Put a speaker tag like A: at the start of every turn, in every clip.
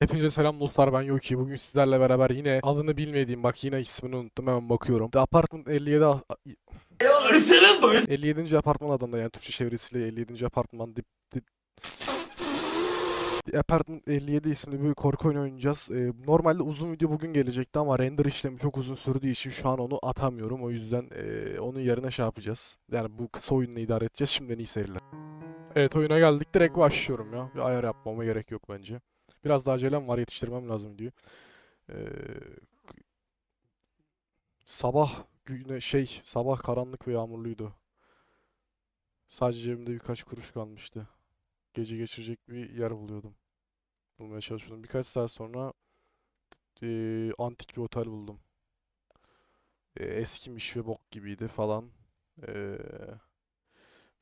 A: Hepinize selam dostlar ben Yoki. Bugün sizlerle beraber yine adını bilmediğim bak yine ismini unuttum hemen bakıyorum. The Apartment 57 a- 57. apartman adında yani Türkçe çevirisiyle 57. apartman dip, dip The Apartment 57 isimli bir korku oyunu oynayacağız. Ee, normalde uzun video bugün gelecekti ama render işlemi çok uzun sürdüğü için şu an onu atamıyorum. O yüzden ee, onun yerine şey yapacağız. Yani bu kısa oyunla idare edeceğiz. Şimdiden iyi seyirler. Evet oyuna geldik. Direkt başlıyorum ya. Bir ayar yapmama gerek yok bence. Biraz daha acelem var yetiştirmem lazım videoyu. Ee, sabah güne şey sabah karanlık ve yağmurluydu. Sadece cebimde birkaç kuruş kalmıştı. Gece geçirecek bir yer buluyordum. Bulmaya çalışıyordum. Birkaç saat sonra eee, antik bir otel buldum. Eee, eskimiş ve bok gibiydi falan. Eee,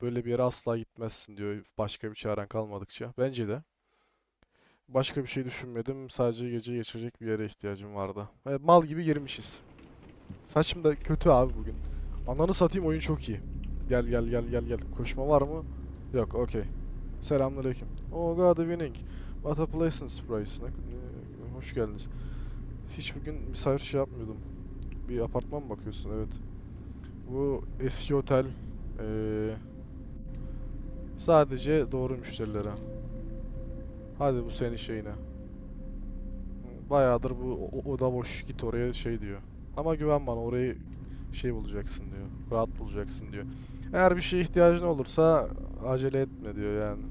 A: böyle bir yere asla gitmezsin diyor. Başka bir çaren kalmadıkça. Bence de. Başka bir şey düşünmedim. Sadece gece geçirecek bir yere ihtiyacım vardı. Evet, mal gibi girmişiz. Saçım da kötü abi bugün. Ananı satayım oyun çok iyi. Gel gel gel gel gel. Koşma var mı? Yok okey. Selamünaleyküm. Oh god winning. What a pleasant surprise. Hoş geldiniz. Hiç bugün misafir şey yapmıyordum. Bir apartman mı bakıyorsun? Evet. Bu eski otel. Ee, sadece doğru müşterilere. Hadi bu senin şeyine. Bayağıdır bu oda boş git oraya şey diyor. Ama güven bana orayı şey bulacaksın diyor. Rahat bulacaksın diyor. Eğer bir şeye ihtiyacın olursa acele etme diyor yani.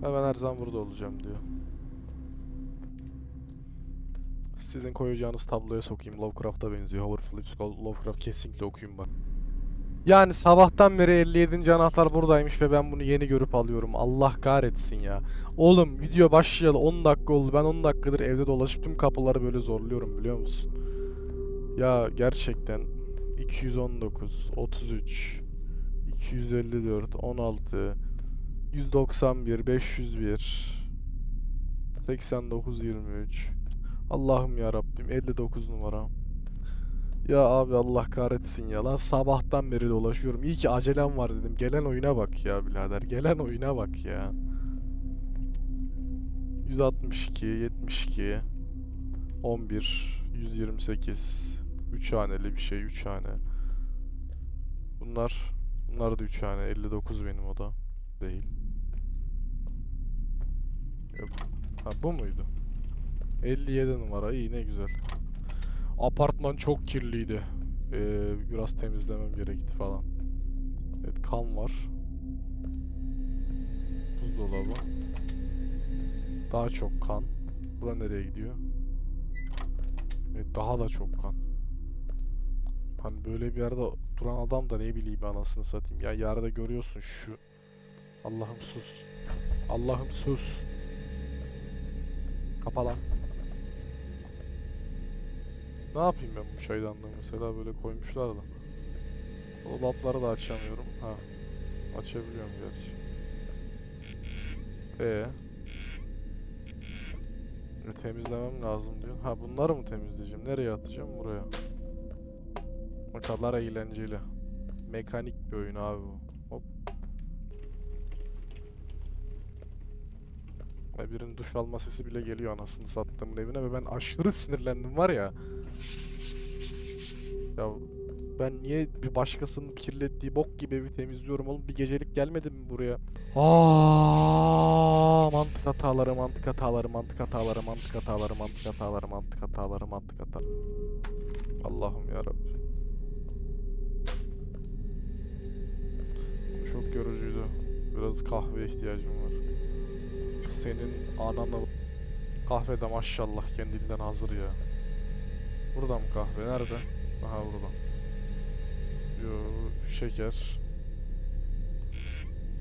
A: Hemen her zaman burada olacağım diyor. Sizin koyacağınız tabloya sokayım. Lovecraft'a benziyor. Phillips Lovecraft kesinlikle okuyun bak. Yani sabahtan beri 57. anahtar buradaymış ve ben bunu yeni görüp alıyorum. Allah kahretsin ya. Oğlum video başlayalı 10 dakika oldu. Ben 10 dakikadır evde dolaşıp tüm kapıları böyle zorluyorum biliyor musun? Ya gerçekten 219, 33, 254, 16, 191, 501, 89, 23. Allah'ım ya Rabbim 59 numara. Ya abi Allah kahretsin ya lan sabahtan beri dolaşıyorum. İyi ki acelem var dedim. Gelen oyuna bak ya birader. Gelen oyuna bak ya. 162, 72, 11, 128, 3 haneli bir şey 3 hane. Bunlar bunlar da 3 hane. 59 benim o da. Değil. Ha bu muydu? 57 numara. iyi ne güzel. Apartman çok kirliydi. Ee, biraz temizlemem gerekti falan. Evet kan var. Buzdolabı. Daha çok kan. Bura nereye gidiyor? Evet daha da çok kan. Hani böyle bir yerde duran adam da ne bileyim anasını satayım. Ya yerde görüyorsun şu. Allah'ım sus. Allah'ım sus. Kapa lan. Ne yapayım ben bu çaydanlığı mesela böyle koymuşlar da. Dolapları da açamıyorum. Ha. Açabiliyorum gerçi. Ee. E, temizlemem lazım diyor. Ha bunları mı temizleyeceğim? Nereye atacağım? Buraya. Ne kadar eğlenceli. Mekanik bir oyun abi bu. Birinin duş alma sesi bile geliyor anasını sattığımın evine ve ben aşırı sinirlendim var ya. Ya ben niye bir başkasının kirlettiği bok gibi evi temizliyorum oğlum bir gecelik gelmedim mi buraya? Aa, mantık hataları, mantık hataları, mantık hataları, mantık hataları, mantık hataları, mantık hataları, mantık hataları. Allah'ım ya Çok yorucuydu. Biraz kahve ihtiyacım var. Senin ananı kahve de maşallah kendinden hazır ya. Burada mı kahve? Nerede? Aha burada. Yo şeker.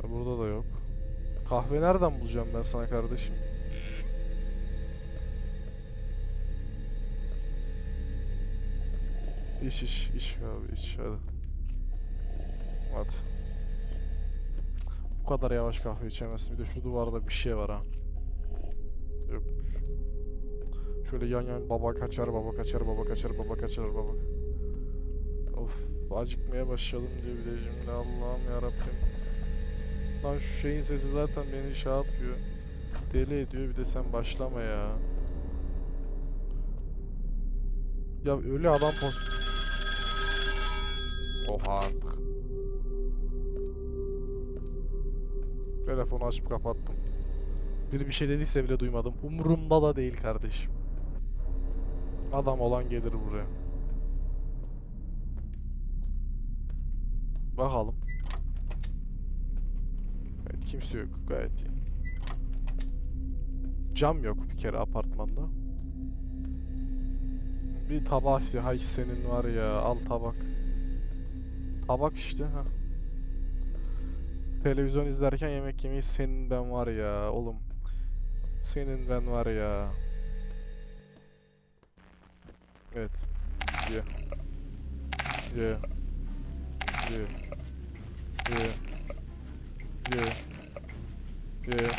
A: Burada da yok. Kahve nereden bulacağım ben sana kardeşim? İç iç iç abi iç hadi. Hadi. Kadar yavaş kahve içemezsin. Bir de şu duvarda bir şey var ha. Yokmuş. Şöyle yan yan baba kaçar baba kaçar baba kaçar baba kaçar baba. Of acıkmaya başladım diye bir de cümle Allah'ım yarabbim. Lan şu şeyin sesi zaten beni şey yapıyor. deli ediyor bir de sen başlama ya. Ya öyle adam poz... Oha artık. Telefonu açıp kapattım. Biri bir şey dediyse bile duymadım. Umurumda da değil kardeşim. Adam olan gelir buraya. Bakalım. Evet kimse yok. Gayet iyi. Cam yok bir kere apartmanda. Bir tabak. Hay senin var ya. Al tabak. Tabak işte. ha. Televizyon izlerken yemek yemeyi senin ben var ya oğlum. Senin ben var ya. Evet. Ye. Ye. Ye. Ye. Ye. Ye.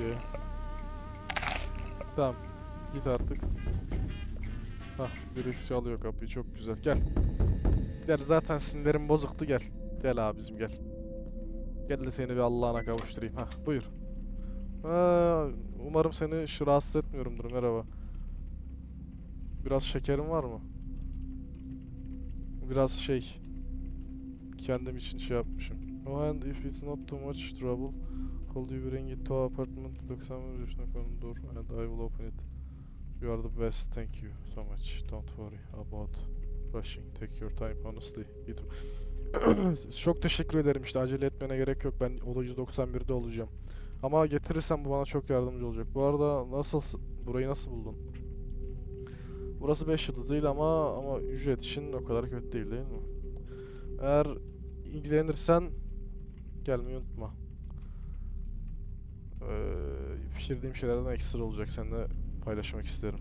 A: Ye. Tamam. Git artık. Hah biri çalıyor kapıyı çok güzel. Gel. Gel zaten sinirlerim bozuktu gel. Gel abicim gel. Gel de seni bir Allah'ına kavuşturayım. Hah buyur. Ha, umarım seni şu rahatsız etmiyorumdur. Merhaba. Biraz şekerin var mı? Biraz şey. Kendim için şey yapmışım. No and if it's not too much trouble, could you bring it to apartment 91 yaşına door and I will open it. You are the best, thank you so much. Don't worry about rushing. Take your time, honestly. It çok teşekkür ederim işte acele etmene gerek yok ben oda 191'de olacağım. Ama getirirsen bu bana çok yardımcı olacak. Bu arada nasıl burayı nasıl buldun? Burası 5 yıldız değil ama ama ücret için o kadar kötü değil değil mi? Eğer ilgilenirsen gelmeyi unutma. Ee, pişirdiğim şeylerden ekstra olacak seninle paylaşmak isterim.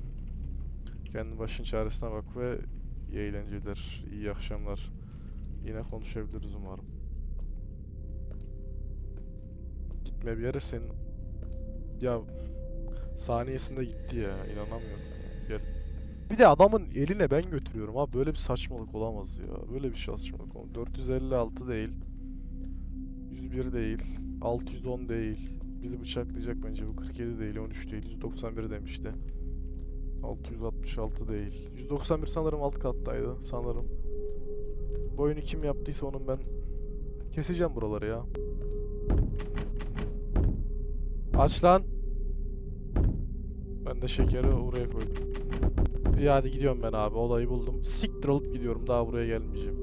A: Kendi başın çaresine bak ve iyi eğlenceler, iyi akşamlar. Yine konuşabiliriz umarım. Gitme bir yere senin... Ya saniyesinde gitti ya inanamıyorum. Gel. Bir de adamın eline ben götürüyorum abi böyle bir saçmalık olamaz ya. Böyle bir saçmalık olamaz. 456 değil. 101 değil. 610 değil. Bizi bıçaklayacak bence bu 47 değil 13 değil 191 demişti. 666 değil. 191 sanırım alt kattaydı sanırım. Bu kim yaptıysa onun ben keseceğim buraları ya. Aç lan. Ben de şekeri oraya koydum. İyi hadi gidiyorum ben abi. Olayı buldum. Siktir olup gidiyorum. Daha buraya gelmeyeceğim.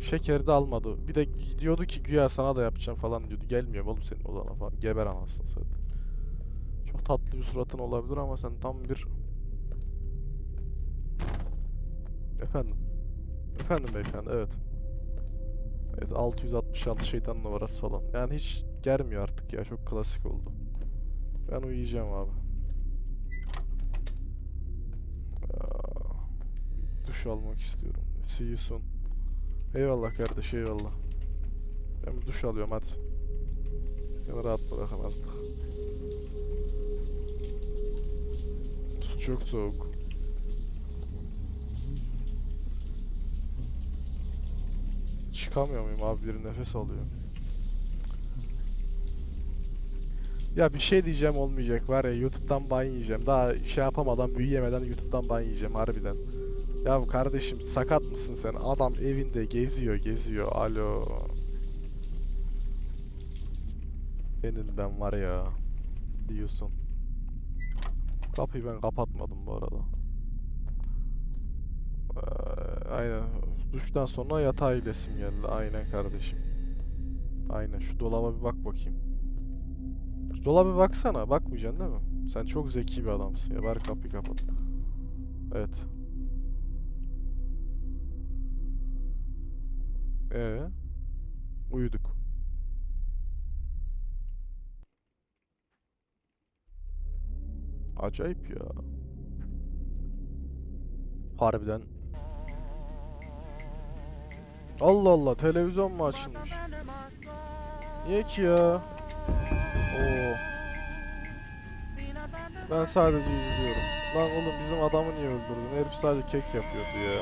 A: Şekeri de almadı. Bir de diyordu ki güya sana da yapacağım falan diyordu. Gelmiyorum oğlum senin odana falan. Geber anasını satayım. Çok tatlı bir suratın olabilir ama sen tam bir... Efendim. Efendim beyefendi evet. Evet 666 şeytan numarası falan. Yani hiç germiyor artık ya çok klasik oldu. Ben uyuyacağım abi. Duş almak istiyorum. See you soon. Eyvallah kardeş eyvallah. Ben bir duş alıyorum hadi. Beni rahat bırakın artık. Su çok soğuk. Çıkamıyor muyum abi biri nefes alıyor. Ya bir şey diyeceğim olmayacak var ya YouTube'dan ban yiyeceğim. Daha şey yapamadan büyüyemeden YouTube'dan ban yiyeceğim harbiden. Ya kardeşim sakat mısın sen? Adam evinde geziyor geziyor. Alo. Senin ben var ya. Diyorsun. Kapıyı ben kapatmadım bu arada. Ee, aynen. Duştan sonra yatağa ilesim geldi. Aynen kardeşim. Aynen. Şu dolaba bir bak bakayım. Şu dolaba bir baksana. Bakmayacaksın değil mi? Sen çok zeki bir adamsın ya. Ver kapıyı kapat. Evet. Ee, uyuduk. Acayip ya. Harbiden. Allah Allah televizyon mu açılmış? Niye ki ya? Oo. Ben sadece izliyorum. Lan oğlum bizim adamı niye öldürdün? Herif sadece kek yapıyordu ya.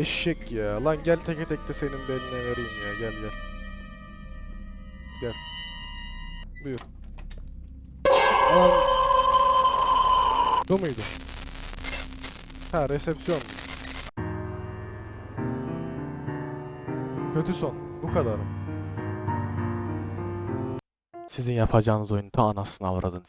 A: Eşek ya. Lan gel teke tek de senin beline vereyim ya. Gel gel. Gel. Buyur. Aa, bu muydu? Ha resepsiyon. Kötü son. Bu kadar. Sizin yapacağınız oyunu ta anasını avradın